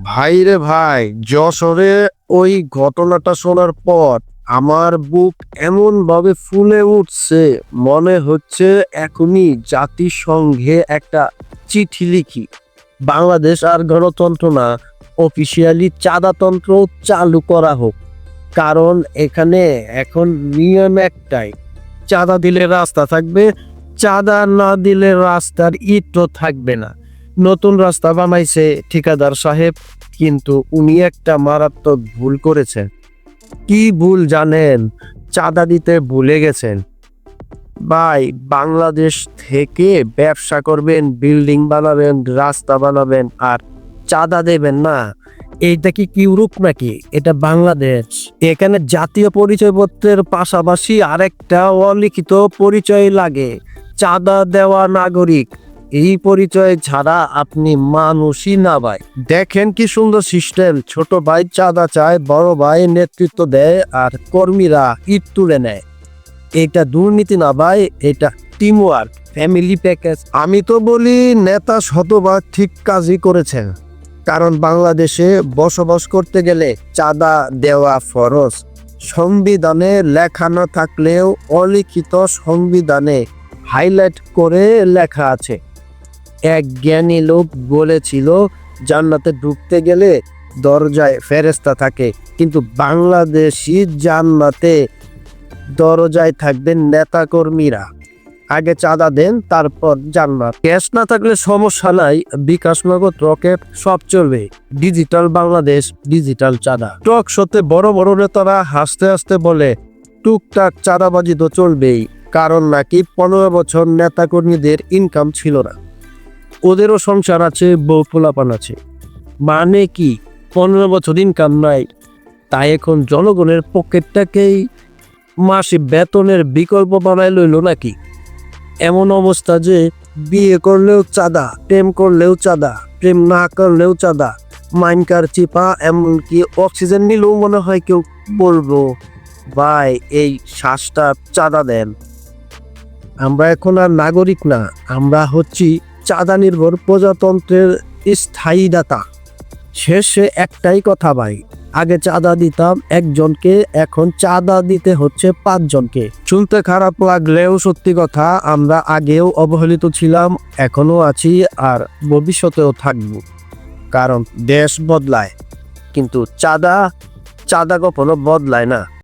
ভাই রে ভাই, যশোরে ওই ঘটনাটা শোনার পর আমার বুক এমন ভাবে ফুলে উঠছে, মনে হচ্ছে এখনই জাতিসংঘে একটা চিঠি লিখি। বাংলাদেশ আর গণতন্ত্র না অফিসিয়ালি চাঁদাতন্ত্র চালু করা হোক। কারণ এখানে এখন নিয়ম একটাই, চাঁদা দিলে রাস্তা থাকবে, চাঁদা না দিলে রাস্তার ইটও থাকবে না। নতুন রাস্তা বানাইছে ঠিকাদার সাহেব, কিন্তু উনি একটা মারাত্মক ভুল করেছেন। কি ভুল জানেন? চাঁদা দিতে ভুলে গেছেন। ভাই, বাংলাদেশ থেকে ব্যবসা করবেন, বিল্ডিং বানাবেন, রাস্তা বানাবেন, আর চাঁদা দেবেন না। এইটা কি ইউরোপ নাকি? এটা বাংলাদেশ। এখানে জাতীয় পরিচয়পত্রের পাশাপাশি আরেকটা অলিখিত পরিচয় লাগে। চাঁদা দেওয়া নাগরিক। এই পরিচয় ছাড়া আপনি মানুষই না ভাই। দেখেন কি সুন্দর সিস্টেম ছোট ভাই চাঁদা চায়, বড় ভাই নেতৃত্ব দেয় আর কর্মীরা ইট তুলে নেয়। এটা দুর্নীতি না ভাই, এটা টিম ওয়ার্ক ফ্যামিলি প্যাকেজ আমি তো বলি নেতা শতভাগ ঠিক কাজই করেছেন। কারণ বাংলাদেশে বসবাস করতে গেলে চাঁদা দেওয়া ফরজ। সংবিধানে লেখা না থাকলেও অলিখিত সংবিধানে হাইলাইট করে লেখা আছে। এক জ্ঞানী লোক বলেছিল, জান্নাতে ঢুকতে গেলে দরজায় ফেরেস্তা থাকে, কিন্তু বাংলাদেশি জান্নাতে দরজায় থাকবেন নেতাকর্মীরা। আগে চাঁদা দেন, তারপর জান্নাত। ক্যাশ না থাকলে সমস্যা নাই, বিকাশ নগদ, রকেট, সব চলবে। ডিজিটাল বাংলাদেশ, ডিজিটাল চাঁদা। টক সত্যি বড় বড় নেতারা হাসতে হাসতে বলে, টুকটাক চাঁদাবাজি তো চলবেই। কারণ নাকি পনেরো বছর নেতাকর্মীদের ইনকাম ছিল না। ওদেরও সংসার আছে, বউ পোলাপান আছে। মানে কি, পনেরো বছর ইনকাম নাই, তাই এখন জনগণের পকেটটাকেই মাসে বেতনের বিকল্প বানায় লইল নাকি? এমন অবস্থা যে বিয়ে করলেও চাঁদা, প্রেম করলেও চাঁদা, প্রেম না করলেও চাঁদা, মাইনকার চিপা, এমনকি অক্সিজেন নিলেও মনে হয় কেউ বলব ভাই, এই শ্বাসটা চাঁদা দেন। আমরা এখন আর নাগরিক না, আমরা হচ্ছি চাঁদা নির্ভর প্রজাতন্ত্রের স্থায়ী দাতা। শেষে একটাই কথা ভাই, আগে চাঁদা দিতাম একজনকে, এখন চাঁদা দিতে হচ্ছে পাঁচজনকে। শুনতে খারাপ লাগলেও সত্যি কথা, আমরা আগেও অবহেলিত ছিলাম এখনও আছি আর ভবিষ্যতেও থাকব। কারণ দেশ বদলায়, কিন্তু চাঁদা চাঁদা কখনো বদলায় না।